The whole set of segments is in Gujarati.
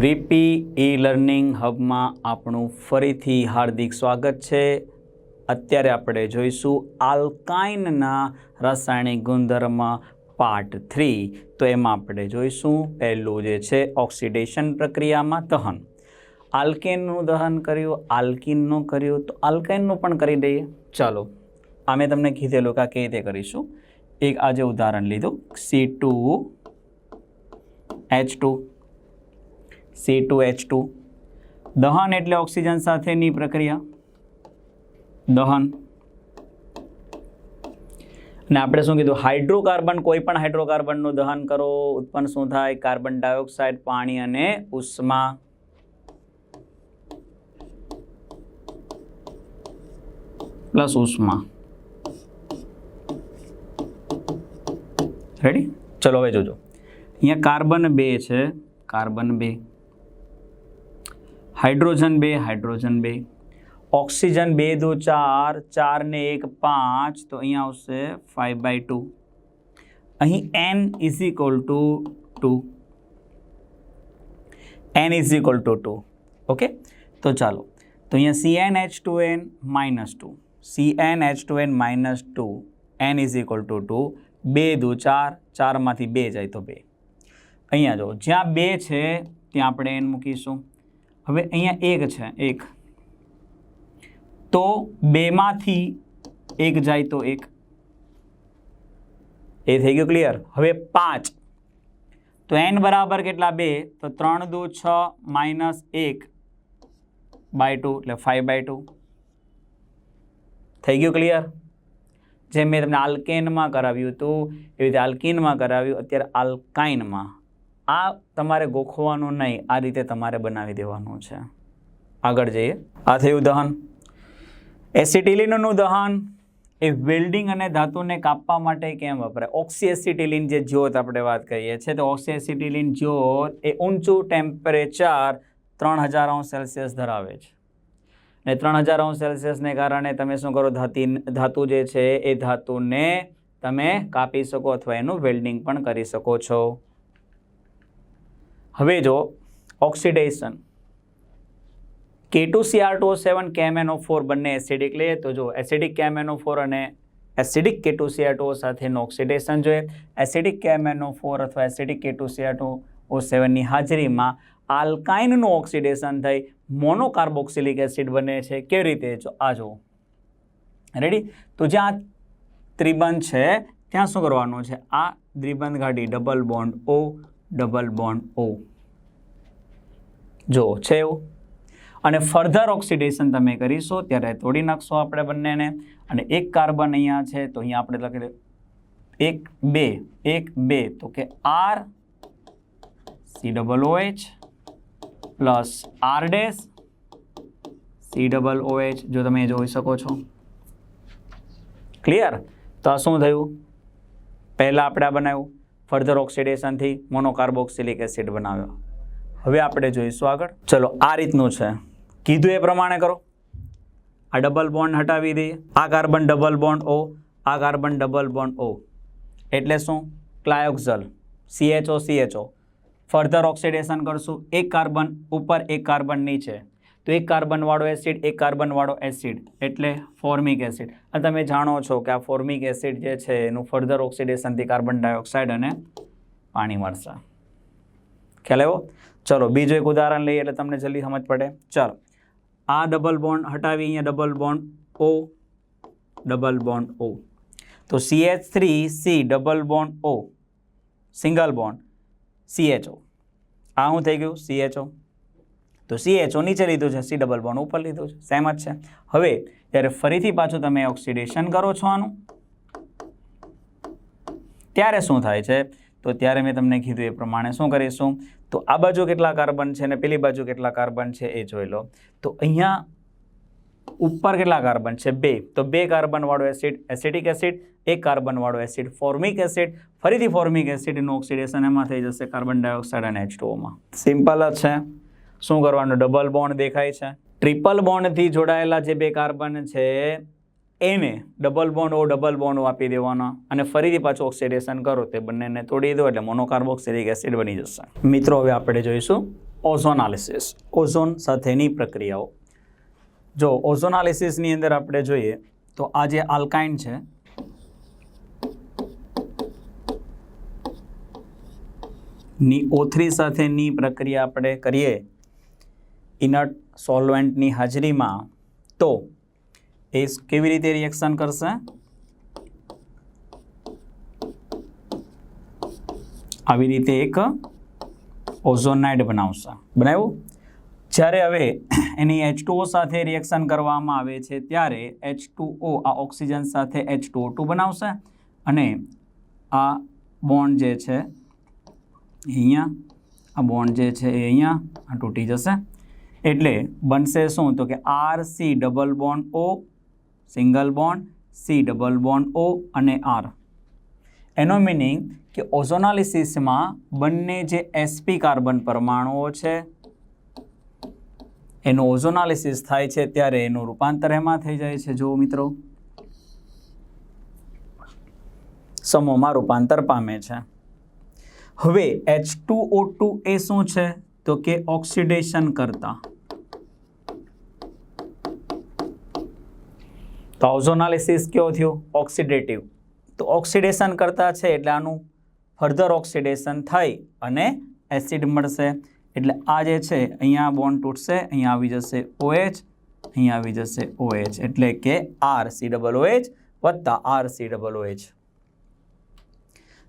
રીપી ઈ લર્નિંગ હબમાં આપણું ફરીથી હાર્દિક સ્વાગત છે. અત્યારે આપણે જોઈશું આલ્કાઇનના રાસાયણિક ગુણધર્મ પાર્ટ થ્રી. તો એમાં આપણે જોઈશું પહેલું જે છે ઓક્સિડેશન પ્રક્રિયામાં દહન. આલ્કેનનું દહન કર્યું, આલ્કિનનું કર્યું. તો આલ્કાઇનનું પણ કરી દઈએ. ચાલો, આ મેં તમને કીધેલું કે આ કેવી રીતે કરીશું? એક આજે ઉદાહરણ લીધું. C two H two. C two H two દહન એટલે ઓક્સિજન સાથેની પ્રક્રિયા. દહન. અને આપણે શું કીધું? હાઇડ્રોકાર્બન, કોઈ પણ હાઇડ્રોકાર્બનનું દહન કરો, ઉત્પન્ન શું થાય? કાર્બન ડાયોક્સાઇડ, પાણી અને ઉષ્મા. પ્લસ ઉષ્મા. રેડી ચલો હવે જોજો. અહીંયા કાર્બન બે છે. કાર્બન બે. હાઇડ્રોજન બે હાઇડ્રોજન બે ઓક્સિજન બે દો ચાર ચાર ને એક પાંચ તો અહીંયા આવશે ફાઇવ બાય ટુ અહીં N is equal to two N is equal to two okay તો ચાલો તો અહીંયા C N H two N minus two C N H two N minus two N is equal to two બે દો ચાર ચારમાંથી બે જાય તો બે અહીંયા જો જ્યાં બે છે ત્યાં આપણે એન મૂકીશું હવે અહીંયા એક છે, એક. તો બેમાંથી એક જાય તો એક. એ થઈ ગયું ક્લિયર હવે પાંચ. તો એન બરાબર કેટલા બે? તો ત્રણ દો છ માઇનસ એક બાય ટુ, એટલે ફાઈવ બાય ટુ. થઈ ગયું ક્લિયર જેમ મેં તમને આલ્કેનમાં કરાવ્યું હતું, એવી રીતે આલ્કિનમાં કરાવ્યું, અત્યારે આલ્કાઇનમાં આ તમારે ગોખવાનું નહીં, આ રીતે તમારે બનાવી દેવાનું છે. આગળ જઈએ. આ થયું દહન. એસિટિલિનનું દહન. એ વેલ્ડિંગ અને ધાતુને કાપવા માટે કેમ વપરાય? ઓક્સિએસિટિલિન જે જ્યોત આપણે વાત કરીએ છીએ, તો ઓક્સિએસિટિલિન જ્યોત એ ઊંચું ટેમ્પરેચર ત્રણ હજાર અંશ સેલ્સિયસ ધરાવે છે. ને ત્રણ હજાર અંશ સેલ્સિયસને કારણે તમે શું કરો? ધાતી, ધાતુ જે છે, એ ધાતુને તમે કાપી શકો અથવા એનું વેલ્ડિંગ પણ કરી શકો છો. હવે જો, oxidation. K two C R two seven કેમેનો four બંને એસિડિક લઈએ તો જો એસિડિક કેમેનો ફોર અને acidic K two C R two સાથેનું ઓક્સિડેશન જોઈએ. એસિડિક કેમેનો ફોર અથવા acidic K two C R two O સેવનની હાજરીમાં આલ્કાઇનનું ઓક્સિડેશન થઈ મોનોકાર્બોક્સિલિક એસિડ બને છે. કેવી રીતે? જો, આ જુઓ. રેડી તો જ્યાં ત્રિબંધ છે, ત્યાં શું કરવાનું છે? આ દ્વિબંધ ગાડી double bond O double bond O જો છે એવું? અને ફર્ધર ઓક્સિડેશન તમે કરીશો, ત્યારે તોડી નાખશો આપણે બંનેને. અને એક કાર્બન અહીંયા છે, તો અહીંયા આપણે લખી એક, બે એક, બે, તો કે R C double OH plus R dash C double OH જો તમે જોઈ શકો છો. ક્લિયર તો આ શું થયું? પહેલાં આપણે આ બનાવ્યું. ફર્ધર ઓક્સિડેશનથી મોનોકાર્બોક્સિલિક એસિડ બનાવ્યો. હવે આપણે જોઈશું આગળ. ચલો, આ રીતનું છે. કીધું એ પ્રમાણે કરો. આ ડબલ બોન્ડ હટાવી દઈએ. આ કાર્બન ડબલ બોન્ડ ઓ આ કાર્બન ડબલ બોન્ડ ઓ એટલે શું? ક્લાયોક્ઝલ સીએચઓ સીએચઓ ફર્ધર ઓક્સિડેશન કરશું. એક કાર્બન ઉપર, એક કાર્બન નીચે. તો એક કાર્બનવાળો એસિડ એક કાર્બનવાળો એસિડ એટલે ફોર્મિક એસિડ આ તમે જાણો છો કે આ ફોર્મિક એસિડ જે છે, એનું ફર્ધર ઓક્સિડેશનથી કાર્બન ડાયોક્સાઇડ અને પાણી મળશે. ખ્યાલ આવ્યો? ચલો, બીજું એક ઉદાહરણ લઈએ એટલે તમને જલ્દી સમજ પડે. ચાલો, આ ડબલ બોન્ડ હટાવી, અહીંયા double bond O double bond O તો C H three C double bond O single bond CHO આ શું થઈ ગયું? સીએચઓ તો સીએચઓ નીચે લીધું છે સી ડબલ બોન્ડ ઉપર લીધું છે, સેમ જ છે. હવે, જ્યારે ફરીથી પાછું તમે ઓક્સિડેશન કરો છો આનું, ત્યારે શું થાય છે? તો ત્યારે મેં તમને કીધું એ પ્રમાણે શું કરીશું? તો આ બાજુ કેટલા કાર્બન છે અને પેલી બાજુ કેટલા કાર્બન છે એ જોઈ લો. તો અહીંયા ઉપર કેટલા કાર્બન છે? બે. તો બે કાર્બનવાળો એસિડ, એસિટિક એસિડ, એક કાર્બનવાળો એસિડ, ફોર્મિક એસિડ. ફરીથી ફોર્મિક એસિડનું ઓક્સિડેશન એમાં થઈ જશે કાર્બન ડાયોક્સાઇડ અને એચ ટુઓમાં સિમ્પલ જ છે. શું કરવાનું? ડબલ બોન્ડ દેખાય છે. ટ્રિપલ બોન્ડથી જોડાયેલા જે બે કાર્બન છે એને double bond O double bond આપી દેવાના અને ફરીથી પાછું ઓક્સિડેશન કરો. તે બંનેને તોડી દો એટલે મોનોકાર્બોક્સિલિક એસિડ બની જશે. મિત્રો, હવે આપણે જોઈશું ઓઝોનાલિસિસ ઓઝોન સાથેની પ્રક્રિયાઓ. જો ઓઝોનાલિસિસની અંદર આપણે જોઈએ, તો આ જે આલ્કાઇન છે, ની ઓથરી સાથેની પ્રક્રિયા આપણે કરીએ ઇનર્ટ સોલ્વેન્ટની હાજરીમાં, તો એ કેવી રીતે રિએક્શન કરશે? આવી રીતે એક ઓઝોનાઇડ બનાવશે. બનાવ્યું? જ્યારે હવે એની એચ સાથે રિએક્શન કરવામાં આવે છે, ત્યારે એચ આ ઓક્સિજન સાથે એચ બનાવશે. અને આ બોન્ડ જે છે અહીંયા, આ બોન્ડ જે છે, એ અહીંયા, આ તૂટી જશે. એટલે બનશે શું? તો કે R C double bond O single bond, C double bond, O અને આર. એનો મિનિંગ કે ઓઝોનાલિસિસમાં બંને જે એસપી કાર્બન પરમાણુઓ છે, એનું ઓઝોનાલિસિસ થાય છે ત્યારે એનું રૂપાંતર એમાં થઈ જાય છે. જો મિત્રો. સમૂહમાં રૂપાંતર પામે છે. હવે એચ ટુ ઓ ટુ એ શું છે? તો કે ઓક્સિડેશન કરતા. તો ઓઝોનાલિસિસ કયો થયું? ઓક્સિડેટિવ તો ઓક્સિડેશન કરતા છે એટલે આનું ફર્ધર ઓક્સિડેશન થઈ અને એસિડ મળશે. એટલે આ જે છે, અહીંયા બોન્ડ તૂટશે, અહીંયા આવી જશે ઓએચ અહીંયા આવી જશે ઓએચ એટલે કે આર સી ડબલ ઓએચ વત્તા આર સી ડબલ ઓએચ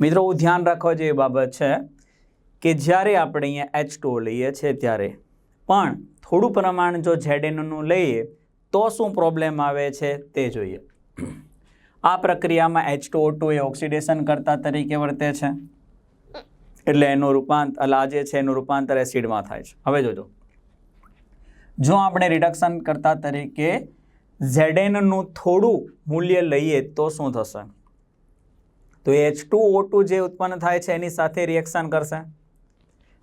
મિત્રો ધ્યાન રાખવા જેવી બાબત છે કે જ્યારે આપણે અહીંયા એચ ટુ લઈએ છીએ ત્યારે. પણ થોડું પ્રમાણ જો ઝેડએનનું લઈએ તો શું પ્રોબ્લેમ આવે છે તે જોઈએ. આ પ્રક્રિયામાં એચ ટુ ટુ એ ઓક્સિડેશન કરતા તરીકે વર્તે છે. એટલે એનું રૂપાંતર એટલે છે એનું રૂપાંતર એસિડમાં થાય છે. હવે જોજો. જો આપણે રિડક્શન કરતા તરીકે ઝેડેનનું થોડું મૂલ્ય લઈએ તો શું થશે? તો એચ ટુ ઓ ટુ જે ઉત્પન્ન થાય છે એની સાથે રિએક્શન કરશે.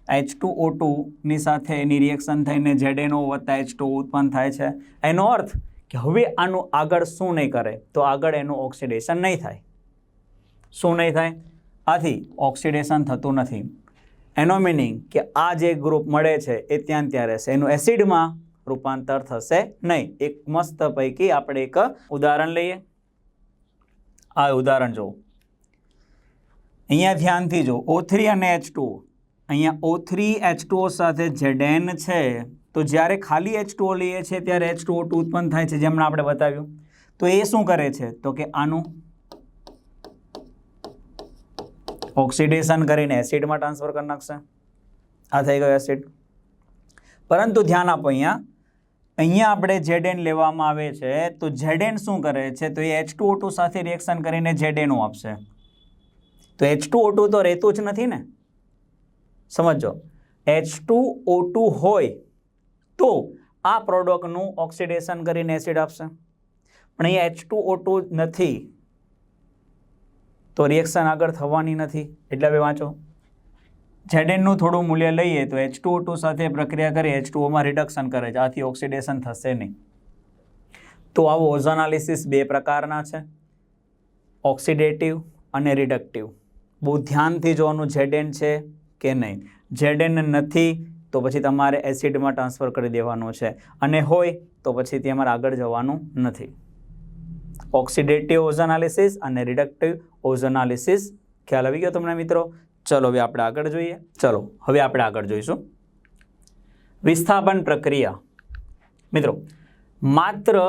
એચ ટુ ઓ ટુની સાથે એની રિએક્શન થઈને ઝેડએનઓ વત્તા એચ ટુ ઉત્પન્ન થાય છે. એનો અર્થ કે હવે આનું આગળ શું નહીં કરે, તો આગળ એનું ઓક્સિડેશન નહીં થાય. શું નહીં થાય? આથી ઓક્સિડેશન થતું નથી. એનો મિનિંગ કે આ જે ગ્રુપ મળે છે એ ત્યાં ત્યાં રહેશે. એનું એસિડમાં રૂપાંતર થશે નહીં. એક મસ્ત પૈકી આપણે એક ઉદાહરણ લઈએ. આ ઉદાહરણ જુઓ. અહીંયા ધ્યાનથી જો ઓ થ્રી અને એચ ટુ અહીંયા ઓ થ્રી એચ ટુઓ સાથે ઝેડેન છે. તો જ્યારે ખાલી એચ ટુઓ લઈએ છીએ, ત્યારે એચ ટુઓ ટુ ઉત્પન્ન થાય છે જેમણે આપણે બતાવ્યું. તો એ શું કરે છે? તો કે આનું ઓક્સિડેશન કરીને એસિડમાં ટ્રાન્સફર કરી નાખશે. આ થઈ ગયો એસિડ. પરંતુ ધ્યાન આપો અહીંયા. અહીંયા આપણે ઝેડએન લેવામાં આવે છે, તો જેડેન શું કરે છે? તો એ એચ ટુ સાથે રિએક્શન કરીને ઝેડએનઓ આપશે. તો એચ ટુ તો રહેતું જ નથી ને? સમજો. એચ ટુ ઓ ટુ હોય તો આ પ્રોડક્ટનું ઓક્સિડેશન કરીને એસિડ આપશે. પણ અહીંયા એચ ટુ ઓ ટુ નથી. તો રિએક્શન આગળ થવાની નથી. એટલે હવે વાંચો. જેડેનનું થોડું મૂલ્ય લઈએ તો એચ ટુ ટુ સાથે પ્રક્રિયા કરી એચ ટુઓમાં રિડક્શન કરે છે. આથી ઓક્સિડેશન થશે નહીં. તો આવો ઓઝોનાલિસિસ બે પ્રકારના છે. ઓક્સિડેટિવ અને રિડક્ટિવ બહુ ધ્યાનથી જોવાનું જેડેન છે. કે નહીં? ઝેડએન નથી, તો પછી તમારે એસિડમાં ટ્રાન્સફર કરી દેવાનું છે. અને હોય, તો પછી તમારે આગળ જવાનું નથી. ઓક્સિડેટિવ ઓઝોનાલિસિસ અને રિડક્ટિવ ઓઝોનાલિસિસ ખ્યાલ આવી ગયો તમને મિત્રો? ચલો હવે આપણે આગળ જોઈએ. ચલો, હવે આપણે આગળ જોઈશું. વિસ્થાપન પ્રક્રિયા. મિત્રો, માત્ર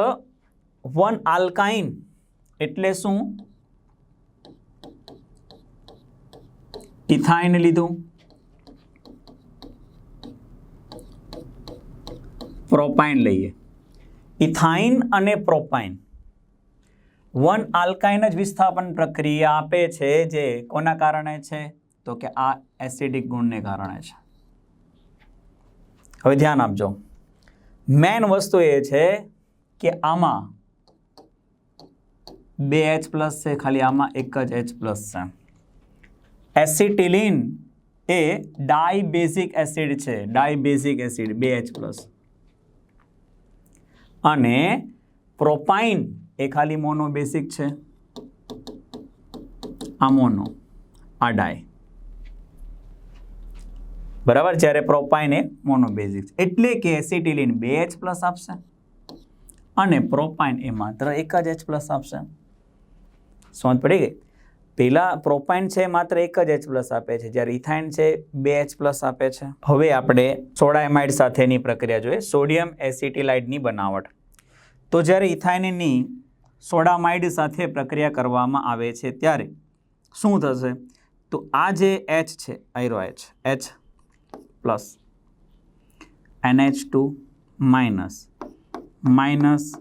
વન આલ્કાઇન એટલે શું? ઇથાઇન લીધું. પ્રોપાઇન લઈએ. ઇથાઇન અને પ્રોપાઇન. વન આલ્કાઇન જ વિસ્થાપન પ્રક્રિયા આપે છે જે કોના કારણે છે? તો કે આ એસિડિક ગુણને કારણે છે. હવે ધ્યાન આપજો. મેન વસ્તુ એ છે કે આમાં બે એચ પ્લસ છે, ખાલી આમાં એક જ એચ પ્લસ છે. એસિટિલિન એ ડાયબેઝિક એસિડ છે. ડાયબેઝિક એસિડ, બે એચ પ્લસ અને પ્રોપાઇન એ ખાલી મોનો બેસિક છે. આ મોનો, આ ડાય. બરાબર? જ્યારે પ્રોપાઇન એ મોનોબેઝિક છે. એટલે કે એસિટિલિન બે એચ પ્લસ આપશે અને પ્રોપાઇન એ માત્ર એક જ એચ પ્લસ આપશે. સમજ પડી ગઈ? પેલા પ્રોપાઇન છે માત્ર એક જ એચ પ્લસ આપે છે. જ્યારે ઇથાઇન છે બે એચ પ્લસ આપે છે. હવે આપણે સોડાયમાઇડ સાથેની પ્રક્રિયા જોઈએ. સોડિયમ એસિટિલાઇડની બનાવટ. તો જ્યારે ઇથાઇનની સોડામાઇડ સાથે પ્રક્રિયા કરવામાં આવે છે ત્યારે શું થશે? તો આ જે એચ છે, આયરો H H plus NH two minus minus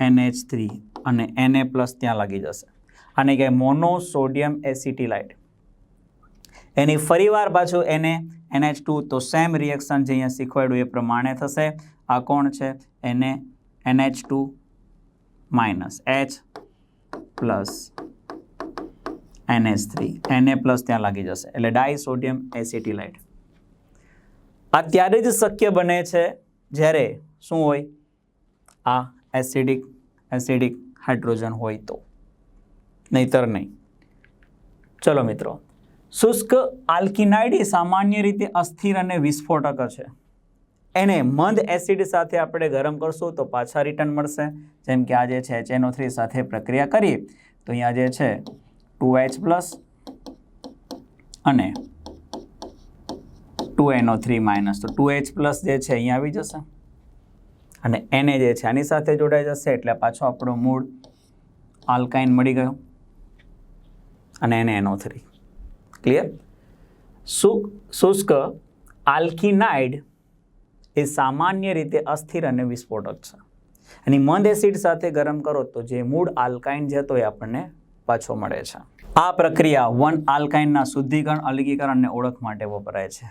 NH three અને એનએ પ્લસ ત્યાં લાગી જશે. આને કહેવાય મોનોસોડિયમ એસિટીલાઇટ એની ફરીવાર પાછું એને, એનએચ ટુ તો સેમ રિએક્શન જે અહીંયા શીખવાડ્યું એ પ્રમાણે થશે. આ કોણ છે? એને NH two minus H plus NH three. એને પ્લસ ત્યાં લાગી જશે. એટલે ડાયસોડિયમ એસિટીલાઇટ આ ત્યારે જ શક્ય બને છે જ્યારે શું હોય? આ એસિડિક એસિડિક હાઇડ્રોજન હોય તો. નહીતર નહીં. ચલો મિત્રો, શુષ્ક આલ્કિનાઇડ સામાન્ય રીતે અસ્થિર અને વિસ્ફોટક છે. એને મંદ એસિડ સાથે આપણે ગરમ કરશું તો પાછા રિટર્ન મળશે. જેમ કે આ જે છે એચએનઓ થ્રી સાથે પ્રક્રિયા કરીએ, તો અહીંયા જે છે ટુ એચ પ્લસ અને ટુ એનઓ થ્રી માઇનસ, તો ટુ એચ પ્લસ જે છે અહીંયા આવી જશે. અને એને જે છે આની સાથે જોડાઈ જશે, એટલે પાછો આપણો મૂળ આલ્કાઇન મળી ગયો. અને એને એનો થ્રી ક્લિયર શુષ્ક આલ્કિનાઇડ એ સામાન્ય રીતે અસ્થિર અને વિસ્ફોટક છે. અને મંદ એસિડ સાથે ગરમ કરો તો જે મૂળ આલ્કાઇન છે તો એ આપણને પાછો મળે છે. આ પ્રક્રિયા વન આલ્કાઇનના શુદ્ધિકરણ, અલગીકરણ અને ઓળખ માટે વપરાય છે.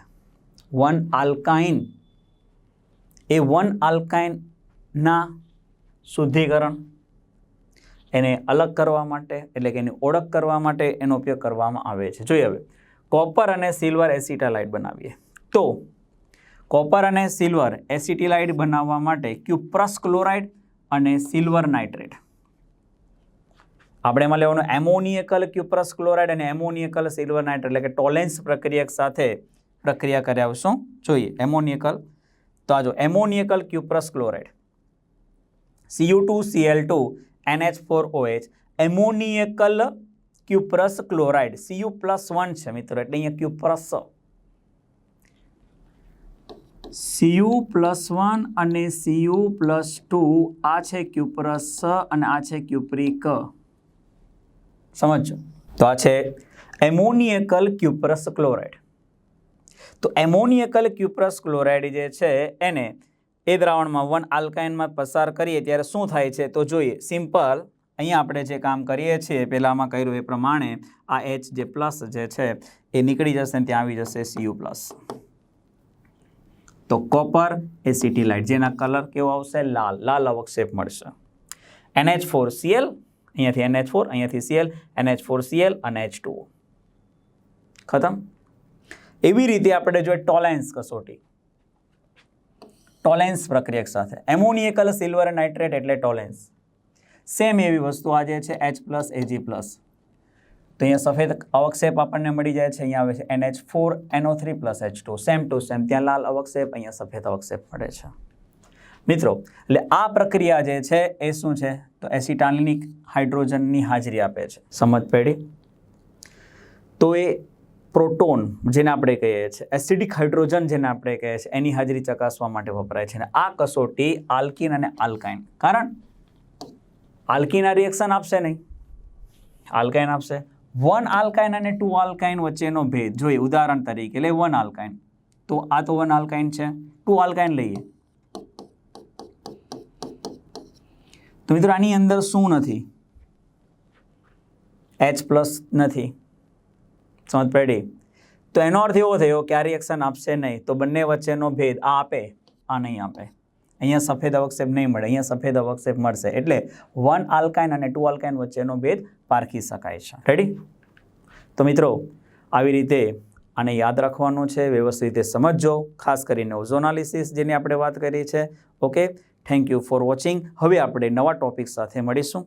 વન આલ્કાઇન એ વન આલ્કાઇનના શુદ્ધિકરણ એને અલગ કરવા માટે, એટલે કે એની ઓળખ કરવા માટે એનો ઉપયોગ કરવામાં આવે છે. જોઈએ હવે કોપર અને સિલ્વર એસિટાલાઇટ બનાવીએ. તો કોપર અને સિલ્વર એસિટિલાઇડ બનાવવા માટે ક્યુપ્રસ ક્લોરાઇડ અને સિલ્વર નાઇટ્રેટ આપણે એમાં લેવાનું એમોનિયકલ ક્યુપ્રસ ક્લોરાઇડ અને એમોનિયકલ સિલ્વર નાઇટ્રેટ એટલે કે ટોલેન્સ પ્રક્રિયા સાથે પ્રક્રિયા કરી આવશું. જોઈએ એમોનિયકલ તો આ જો ammoniacal cuprous chloride CU two CL two NH four OH ammoniacal cuprous chloride CU plus one છે મિત્રો, એટલે અહીંયા ક્યુપ્રસ સીયુ પ્લસ વન અને સીયુ પ્લસ ટુ આ છે ક્યુપ્રસ અને આ છે ક્યુપ્રિક સમજો તો આ છે એમોનિયકલ ક્યુપ્રસ ક્લોરાઇડ તો એમોનિયકલ ક્યુપ્રસ ક્લોરાઇડ જે છે, એને એ દ્રાવણમાં વન આલ્કાઇનમાં પસાર કરીએ ત્યારે શું થાય છે તો જોઈએ, સિમ્પલ, અહીંયા આપણે જે કામ કરીએ છીએ, પહેલાંમાં કર્યું એ પ્રમાણે આ એચ જે પ્લસ જે છે એ નીકળી જશે ને ત્યાં આવી જશે સીયુ પ્લસ તો કોપર એ એસિટિલાઇટ જેના કલર કેવો આવશે? લાલ. લાલ અવક્ષેપ મળશે. એનએચ ફોર સીએલ અહીંયાથી એનએચ ફોર અહીંયાથી સીએલ એનએચ ફોર સીએલ અને એચ ટુ ખતમ? એવી રીતે આપણે જોઈએ ટોલેન્સ કસોટી. ટોલેન્સ પ્રક્રિયક સાથે. એમોનિયકલ સિલ્વર નાઇટ્રેટ એટલે ટોલેન્સ. સેમ એવી વસ્તુ આ જે છે એચ પ્લસ એજી પ્લસ તો અહીંયા સફેદ અવક્ષેપ આપણને મળી જાય છે, અહીંયા આવે છે NH four NO three plus H two same to same ત્યાં લાલ અવક્ષેપ, અહીંયા સફેદ અવક્ષેપ મળે છે. મિત્રો, એટલે આ પ્રક્રિયા જે છે, એ શું છે? તો એસિટાલિનિક હાઇડ્રોજનની હાજરી આપે છે. સમજ પેઢી તો એ પ્રોટોન, જેને આપણે કહીએ છીએ, એસિડિક હાઇડ્રોજન જેને આપણે કહીએ છીએ, એની હાજરી ચકાસવા માટે વપરાય છે. અને આ કસોટી આલ્કિન અને આલ્કાઇન. કારણ આલ્કિન આ રિએક્શન આપશે નહીં. આલ્કાઇન આપશે. વન આલ્કાઇન અને ટુ આલ્કાઇન વચ્ચેનો ભેદ. જોઈએ, ઉદાહરણ તરીકે એટલે વન આલ્કાઇન તો આ તો વન આલ્કાઇન છે. ટુ આલ્કાઇન લઈએ. તો મિત્રો, આની અંદર શું નથી? એચ પ્લસ નથી. સમજ પડી. તો એનો અર્થ એવો થયો કે આ રિએક્શન આપશે નહીં. તો બંને વચ્ચેનો ભેદ આ આપે, આ નહીં આપે. અહીંયા સફેદ અવક્ષેપ નહીં મળે, અહીંયા સફેદ અવક્ષેપ મળશે. એટલે વન આલ્કાઇન અને ટુ આલ્કાઇન વચ્ચેનો ભેદ પારખી શકાય છે. રેડી તો મિત્રો, આવી રીતે આને યાદ રાખવાનું છે, વ્યવસ્થિત રીતે સમજજો, ખાસ કરીને ઓઝોનાલિસિસ જેની આપણે વાત કરી છે. Okay thank you for watching હવે આપણે નવા ટોપિક સાથે મળીશું.